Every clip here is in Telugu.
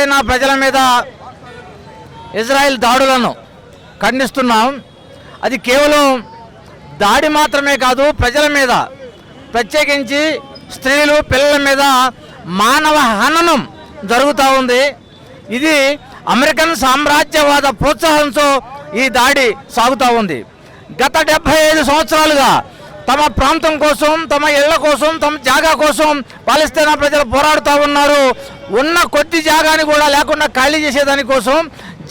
పాలస్తీనా ప్రజల మీద ఇజ్రాయెల్ దాడులను ఖండిస్తున్నాం. అది కేవలం దాడి మాత్రమే కాదు ప్రజల మీద ప్రత్యేకించి స్త్రీలు పిల్లల మీద మానవ హననం జరుగుతూ ఉంది. ఇది అమెరికన్ సామ్రాజ్యవాద ప్రోత్సాహంతో ఈ దాడి సాగుతూ ఉంది. గత డెబ్బై ఐదు సంవత్సరాలుగా తమ ప్రాంతం కోసం తమ ఇళ్ళ కోసం తమ జాగా కోసం పాలస్తీనా ప్రజలు పోరాడుతూ ఉన్నారు. ఉన్న కొద్ది జాగాని కూడా లేకుండా ఖాళీ చేసేదానికోసం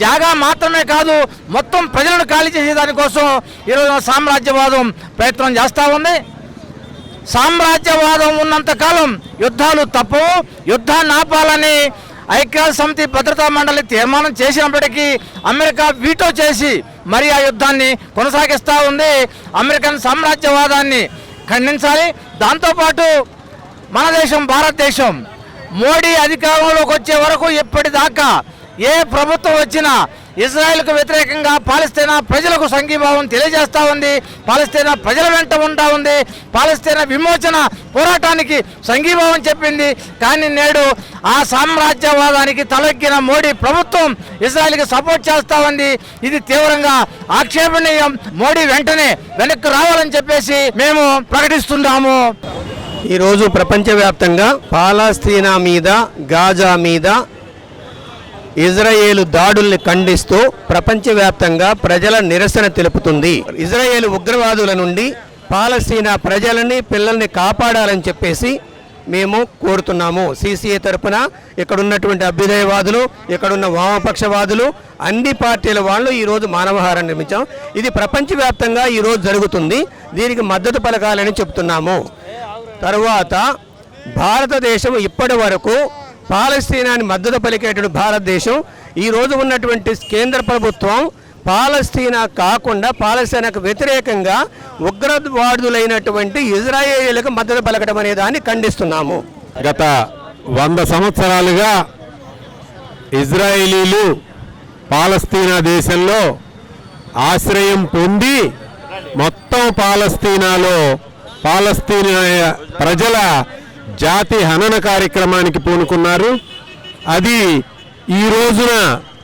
జాగా మాత్రమే కాదు మొత్తం ప్రజలను ఖాళీ చేసేదానికోసం ఈరోజు సామ్రాజ్యవాదం ప్రయత్నం చేస్తూ ఉంది. సామ్రాజ్యవాదం ఉన్నంతకాలం యుద్ధాలు తప్పవు. యుద్ధాన్ని ఆపాలని ఐక్యరాజ్య సమితి భద్రతా మండలి తీర్మానం చేసినప్పటికీ అమెరికా వీటో చేసి మరి ఆ యుద్ధాన్ని కొనసాగిస్తూ ఉంది. అమెరికన్ సామ్రాజ్యవాదాన్ని ఖండించాలి. దాంతోపాటు మన దేశం భారతదేశం మోడీ అధికారంలోకి వచ్చే వరకు ఇప్పటిదాకా ఏ ప్రభుత్వం వచ్చినా ఇజ్రాయెల్కు వ్యతిరేకంగా పాలస్తీనా ప్రజలకు సంఘీభావం తెలియజేస్తూ ఉంది. పాలస్తీనా ప్రజల వెంట ఉంటా ఉంది. పాలస్తీనా విమోచన పోరాటానికి సంఘీభావం చెప్పింది. కానీ నేడు ఆ సామ్రాజ్యవాదానికి తలెక్కిన మోడీ ప్రభుత్వం ఇజ్రాయెల్కి సపోర్ట్ చేస్తూ ఉంది. ఇది తీవ్రంగా ఆక్షేపణీయం. మోడీ వెంటనే వెనక్కి రావాలని చెప్పేసి మేము ప్రకటిస్తున్నాము. ఈరోజు ప్రపంచవ్యాప్తంగా పాలస్తీనా మీద గాజా మీద ఇజ్రాయేలు దాడుల్ని ఖండిస్తూ ప్రపంచవ్యాప్తంగా ప్రజల నిరసన తెలుపుతుంది. ఇజ్రాయేల్ ఉగ్రవాదుల నుండి పాలస్తీనా ప్రజలని పిల్లల్ని కాపాడాలని చెప్పేసి మేము కోరుతున్నాము. సీసీఏ తరపున ఇక్కడ ఉన్నటువంటి అభ్యుదయవాదులు ఇక్కడున్న వామపక్షవాదులు అన్ని పార్టీల వాళ్ళు ఈరోజు మానవహారం నిర్మించాం. ఇది ప్రపంచవ్యాప్తంగా ఈరోజు జరుగుతుంది. దీనికి మద్దతు పలకాలని చెప్తున్నాము. తరువాత భారతదేశం ఇప్పటి వరకు పాలస్తీనాని మద్దతు పలికేటువంటి భారతదేశం. ఈ రోజు ఉన్నటువంటి కేంద్ర ప్రభుత్వం పాలస్తీనా కాకుండా పాలస్తీనాకు వ్యతిరేకంగా ఉగ్రవాదులైనటువంటి ఇజ్రాయేలీలకు మద్దతు పలకడం అనే దాన్ని ఖండిస్తున్నాము. గత వంద సంవత్సరాలుగా ఇజ్రాయేలీలు పాలస్తీనా దేశంలో ఆశ్రయం పొంది మొత్తం పాలస్తీనాలో పాలస్తీన్ ప్రజల జాతి హనన కార్యక్రమానికి పూనుకున్నారు. అది ఈ రోజున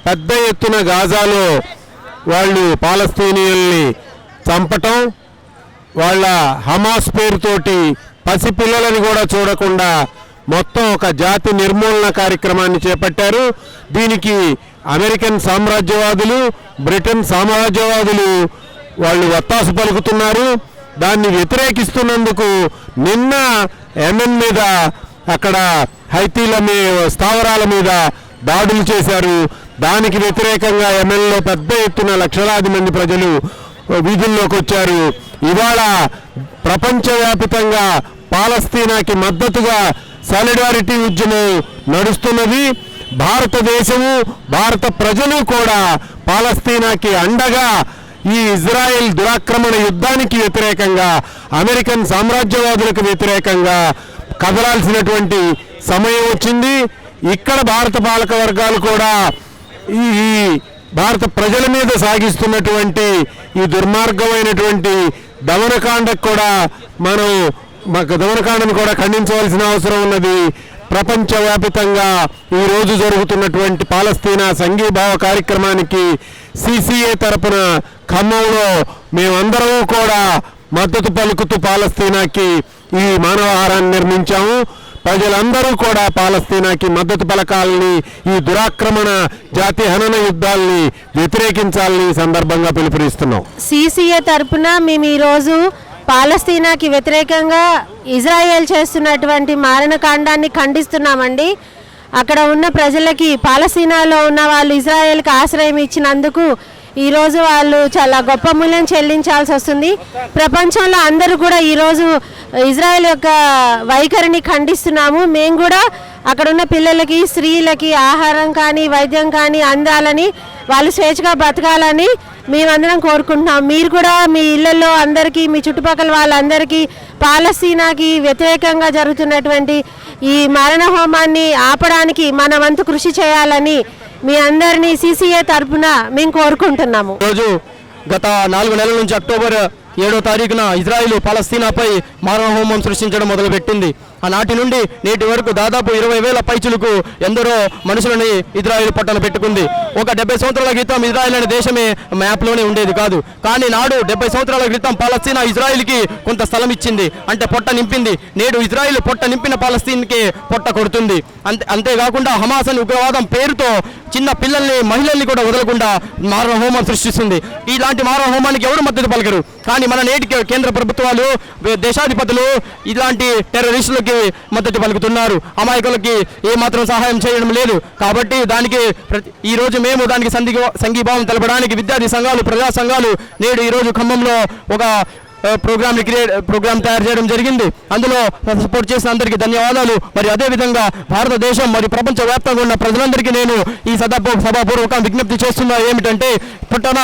పెద్ద ఎత్తున గాజాలో వాళ్ళు పాలస్తీనియల్ని చంపటం వాళ్ళ హమాస్ పేరుతోటి పసిపిల్లలను కూడా చూడకుండా మొత్తం ఒక జాతి నిర్మూలన కార్యక్రమాన్ని చేపట్టారు. దీనికి అమెరికన్ సామ్రాజ్యవాదులు బ్రిటన్ సామ్రాజ్యవాదులు వాళ్ళు వత్తాసు పలుకుతున్నారు. దాన్ని వ్యతిరేకిస్తున్నందుకు నిన్న ఎంఎన్ మీద అక్కడ హైతీల మీ స్థావరాల మీద దాడులు చేశారు. దానికి వ్యతిరేకంగా ఎమ్మెల్యేలో పెద్ద ఎత్తున లక్షలాది మంది ప్రజలు వీధుల్లోకి వచ్చారు. ఇవాళ ప్రపంచవ్యాపితంగా పాలస్తీనాకి మద్దతుగా సాలిడారిటీ ఉద్యమం నడుస్తున్నది. భారతదేశము భారత ప్రజలు కూడా పాలస్తీనాకి అండగా ఈ ఇజ్రాయెల్ దురాక్రమణ యుద్ధానికి వ్యతిరేకంగా అమెరికన్ సామ్రాజ్యవాదులకు వ్యతిరేకంగా కదలాల్సినటువంటి సమయం వచ్చింది. ఇక్కడ భారత పాలక వర్గాలు కూడా ఈ భారత ప్రజల మీద సాగిస్తున్నటువంటి ఈ దుర్మార్గమైనటువంటి దమనకాండకు కూడా మనం మాకు దమనకాండను కూడా ఖండించవలసిన అవసరం ఉన్నది. ప్రపంచవ్యాప్తంగా ఈ రోజు జరుగుతున్నటువంటి పాలస్తీనా సంఘీభావ కార్యక్రమానికి సిసిఏ తరపున ఖమ్మంలో మేమందరము కూడా మద్దతు పలుకుతూ పాలస్తీనాకి ఈ మానవహారాన్ని నిర్మించాము. ప్రజలందరూ కూడా పాలస్తీనాకి మద్దతు పలకాలని ఈ దురాక్రమణ జాతి హనన యుద్ధాలని వ్యతిరేకించాలని సందర్భంగా పిలుపునిస్తున్నాం. సీసీఏ తరపున మేము ఈరోజు పాలస్తీనాకి వ్యతిరేకంగా ఇజ్రాయెల్ చేస్తున్నటువంటి మారణకాండాన్ని ఖండిస్తున్నామండి. అక్కడ ఉన్న ప్రజలకి పాలస్తీనాలో ఉన్న వాళ్ళు ఇజ్రాయెల్కి ఆశ్రయం ఇచ్చినందుకు ఈరోజు వాళ్ళు చాలా గొప్ప మూల్యం చెల్లించాల్సి వస్తుంది. ప్రపంచంలో అందరూ కూడా ఈరోజు ఇజ్రాయెల్ యొక్క వైఖరిని ఖండిస్తున్నాము. మేము కూడా అక్కడ ఉన్న పిల్లలకి స్త్రీలకి ఆహారం కానీ వైద్యం కానీ అందాలని వాళ్ళు స్వేచ్ఛగా బతకాలని మేమందరం కోరుకుంటున్నాం. మీరు కూడా మీ ఇళ్ళలో అందరికీ మీ చుట్టుపక్కల వాళ్ళందరికీ పాలస్తీనాకి వ్యతిరేకంగా జరుగుతున్నటువంటి ఈ మరణ హోమాన్ని ఆపడానికి మన వంతు కృషి చేయాలని మీ అందరినీ సిసిఏ తరపున మేము కోరుకుంటున్నాము. రోజు గత నాలుగు నెలల నుంచి అక్టోబర్ ఏడో తారీఖున ఇజ్రాయిల్ పాలస్తీనాపై మానవ హోమం సృష్టించడం మొదలుపెట్టింది. ఆనాటి నుండి నేటి వరకు దాదాపు ఇరవై వేల పైచులకు ఎందరో మనుషులని ఇజ్రాయిల్ పట్టణ పెట్టుకుంది. ఒక డెబ్బై సంవత్సరాల క్రితం ఇజ్రాయిల్ అనే దేశమే మ్యాప్లోనే ఉండేది కాదు. కానీ నాడు డెబ్బై సంవత్సరాల క్రితం పాలస్తీనా ఇజ్రాయిల్కి కొంత స్థలం ఇచ్చింది. అంటే పొట్ట నింపింది. నేడు ఇజ్రాయిల్ పొట్ట నింపిన పాలస్తీన్కి పొట్ట కొడుతుంది. అంతే అంతేకాకుండా హమాస్ అని ఉగ్రవాదం పేరుతో చిన్న పిల్లల్ని మహిళల్ని కూడా వదలకుండా మారణ హోమం సృష్టిస్తుంది. ఇలాంటి మారణ హోమానికి ఎవరు మద్దతు పలకరు? కానీ మన నేటి కేంద్ర ప్రభుత్వాలు దేశాధిపతులు ఇలాంటి టెర్రరిస్టులకు మద్దతు పలుకుతున్నారు. అమాయకులకి ఏ మాత్రం సహాయం చేయడం లేదు. కాబట్టి దానికి ఈ రోజు మేము దానికి సంధి సంఘీభావం తెలపడానికి విద్యార్థి సంఘాలు ప్రజా సంఘాలు నేడు ఈ రోజు ఖమ్మంలో ఒక ప్రోగ్రామ్ క్రియేట్ ప్రోగ్రామ్ తయారు చేయడం జరిగింది. అందులో సపోర్ట్ చేసిన అందరికీ ధన్యవాదాలు. మరి అదేవిధంగా భారతదేశం మరి ప్రపంచ వ్యాప్తంగా ఉన్న ప్రజలందరికీ నేను ఈ సభా సభాపూర్వక విజ్ఞప్తి చేస్తున్నా ఏమిటంటే పుట్టన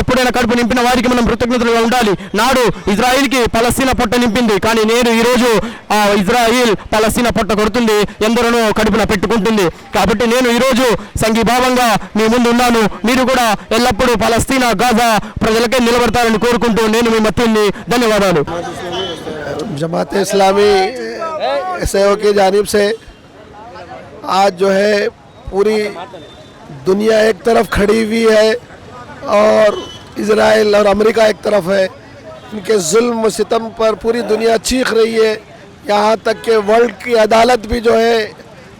ఎప్పుడైనా కడుపు నింపిన వారికి మనం కృతజ్ఞతలుగా ఉండాలి. నాడు ఇజ్రాయిల్కి పలస్తీనా పొట్ట నింపింది. కానీ నేను ఈరోజు ఆ ఇజ్రాయిల్ పలస్తీనా పొట్ట కొడుతుంది. ఎందరనో కడుపున పెట్టుకుంటుంది. కాబట్టి నేను ఈరోజు సంఘీభావంగా మీ ముందు ఉన్నాను. మీరు కూడా ఎల్లప్పుడూ పలస్తీనా గాజా ప్రజలకే నిలబడతారని కోరుకుంటూ నేను మీ మత్తిని ధన్యవాదాలు जमात इस्लामी सहयोग की जानिब से आज जो है पूरी दुनिया एक तरफ खड़ी हुई है और इसराइल और अमेरिका एक तरफ है इनके जुल्म सितम पर पूरी दुनिया चीख रही है यहाँ तक कि वर्ल्ड की अदालत भी जो है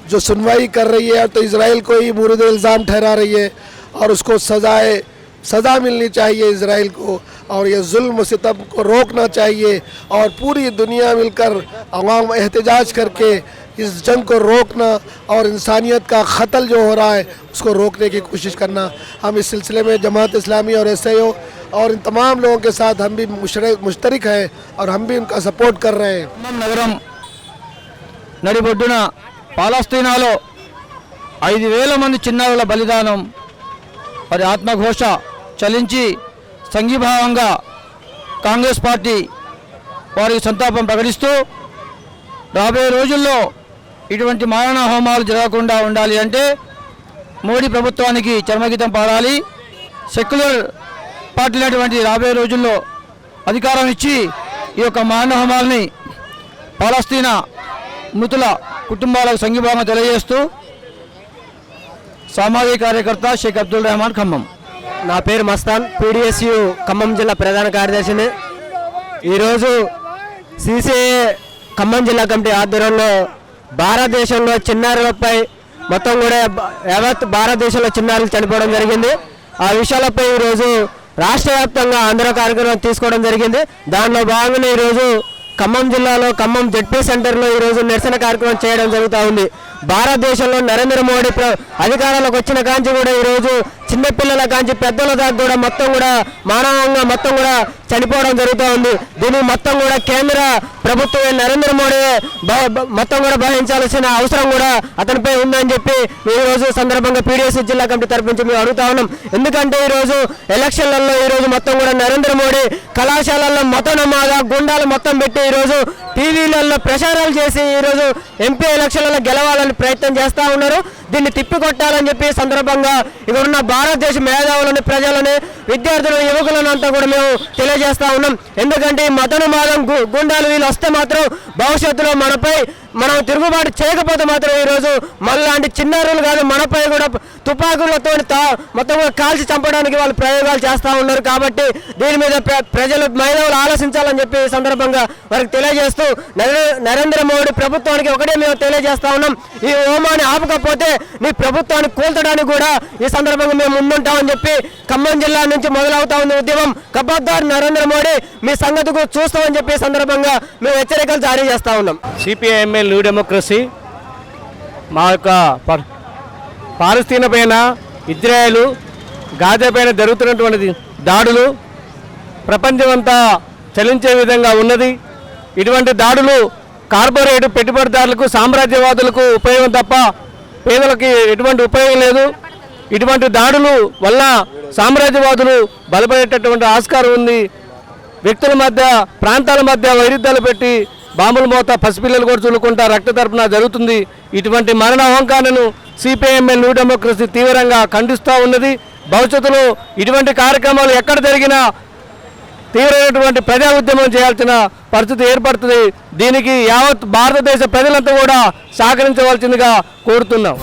जो सुनवाई कर रही है तो इसराइल को ही मुरद इल्ज़ाम ठहरा रही है और उसको सजाए सज़ा मिलनी चाहिए इसराइल को और ये जुल्म सितम को रोकना चाहिए और पूरी दुनिया मिलकर अवाम एहतजाज करके इस जंग को रोकना और इंसानियत का ख़तल जो हो रहा है उसको रोकने की कोशिश करना हम इस सिलसिले में जमात इस्लामी और एस और इन तमाम लोगों के साथ हम भी मुशर- मुश्तरक हैं और हम भी उनका सपोर्ट कर रहे हैं ఖమ్మం నగరం నడిబొడ్డున పాలస్తీనాలో ఐదు వేల మంది చిన్నారుల బలిదానం మరి ఆత్మఘోష చలించి సంఘీభావంగా కాంగ్రెస్ పార్టీ వారికి సంతాపం ప్రకటిస్తూ రాబోయే రోజుల్లో ఇటువంటి మారణ హోమాలు జరగకుండా ఉండాలి అంటే మోడీ ప్రభుత్వానికి చర్మగీతం పాడాలి. సెక్యులర్ పార్టీలైనటువంటి రాబోయే రోజుల్లో అధికారం ఇచ్చి ఈ యొక్క మారణ హోమాలని పాలస్తీనా మృతుల కుటుంబాలకు సంఘీభావం తెలియజేస్తూ సామాజిక కార్యకర్త షేక్ అబ్దుల్ రెహమాన్ ఖమ్మం. నా పేరు మస్తాన్. పీడిఎస్యు ఖమ్మం జిల్లా ప్రధాన కార్యదర్శిని. ఈరోజు సిసిఏ ఖమ్మం జిల్లా కమిటీ ఆధ్వర్యంలో భారతదేశంలో చిన్నారులపై మొత్తం కూడా యావత్ భారతదేశంలో చిన్నారులు చనిపోవడం జరిగింది. ఆ విషయాలపై ఈరోజు రాష్ట్ర వ్యాప్తంగా ఆంధ్ర కార్యక్రమం తీసుకోవడం జరిగింది. దానిలో భాగంగా ఈరోజు ఖమ్మం జిల్లాలో ఖమ్మం జెడ్పీ సెంటర్లో ఈరోజు నిరసన కార్యక్రమం చేయడం జరుగుతూ ఉంది. భారతదేశంలో నరేంద్ర మోడీ ప్ర- అధికారంలోకి వచ్చిన కాంచి కూడా ఈరోజు చిన్నపిల్లల కాంచి పెద్దల దాకా కూడా మొత్తం కూడా మానవంగా మొత్తం కూడా చనిపోవడం జరుగుతూ ఉంది. దీన్ని మొత్తం కూడా కేంద్ర ప్రభుత్వం నరేంద్ర మోడీ మొత్తం కూడా భరించాల్సిన అవసరం కూడా అతనిపై ఉందని చెప్పి ఈ రోజు సందర్భంగా పీడిఎస్ జిల్లా కమిటీ తరపు నుంచి మేము అడుగుతా ఉన్నాం. ఎందుకంటే ఈ రోజు ఎలక్షన్లలో ఈ రోజు మొత్తం కూడా నరేంద్ర మోడీ కళాశాలల్లో మత నమాద గుండాలు మొత్తం పెట్టి ఈ రోజు టీవీలలో ప్రచారాలు చేసి ఈ రోజు ఎంపీ ఎలక్షన్లలో గెలవాలని ప్రయత్నం చేస్తూ ఉన్నారు. దీన్ని తిప్పికొట్టాలని చెప్పి సందర్భంగా ఇక్కడ ఉన్న భారతదేశ మేధావులని ప్రజలని విద్యార్థులు యువకులను అంతా కూడా మేము తెలియజేస్తా ఉన్నాం. ఎందుకంటే ఈ మతను మాదం గు- గుండాలు వీళ్ళు వస్తే మాత్రం భవిష్యత్తులో మనపై మనం తిరుగుబాటు చేయకపోతే మాత్రం ఈరోజు మళ్ళాంటి చిన్నారులు కాదు మనపై కూడా తుపాకులతో మొత్తం కూడా కాల్చి చంపడానికి వాళ్ళు ప్రయోగాలు చేస్తూ ఉన్నారు కాబట్టి దీని మీద ప్ర- ప్రజలు మహిళలు ఆలోచించాలని చెప్పి ఈ సందర్భంగా వారికి తెలియజేస్తూ నరే- నరేంద్ర మోడీ ప్రభుత్వానికి ఒకటే మేము తెలియజేస్తా ఉన్నాం. ఈ హోమాన్ని ఆపకపోతే నీ ప్రభుత్వాన్ని కూల్చడానికి కూడా ఈ సందర్భంగా మేము ముందుంటామని చెప్పి ఖమ్మం జిల్లా నుంచి మొదలవుతా ఉంది ఉద్యమం. కబద్దార్ నరేంద్ర మోడీ మీ సంగతి చూస్తామని చెప్పి సందర్భంగా మేము హెచ్చరికలు జారీ చేస్తా ఉన్నాం. సిపిఐఎంఎల్ న్యూ డెమోక్రసీ మా యొక్క పాలస్తీన పైన ఇజ్రాయెల్ గాజా పైన జరుగుతున్నటువంటి దాడులు ప్రపంచమంతా చలించే విధంగా ఉన్నది. ఇటువంటి దాడులు కార్పొరేట్ పెట్టుబడిదారులకు సామ్రాజ్యవాదులకు ఉపయోగం తప్ప పేదలకి ఎటువంటి ఉపయోగం లేదు. ఇటువంటి దాడులు వల్ల సామ్రాజ్యవాదులు బలపడేటటువంటి ఆస్కారం ఉంది. వ్యక్తుల మధ్య ప్రాంతాల మధ్య వైరుధ్యాలు పెట్టి బాంబుల మోత పసిపిల్లలు కూడా చూలుకుంటా రక్త తరపున జరుగుతుంది. ఇటువంటి మరణ అహంకారాలను సిపిఐఎంఎల్ న్యూ డెమోక్రసీ తీవ్రంగా ఖండిస్తూ ఉన్నది. భవిష్యత్తులో ఇటువంటి కార్యక్రమాలు ఎక్కడ జరిగినా తీవ్రమైనటువంటి ప్రజా ఉద్యమం చేయాల్సిన పరిస్థితి ఏర్పడుతుంది. దీనికి యావత్ భారతదేశ ప్రజలంతా కూడా సహకరించవలసిందిగా కోరుతున్నాం.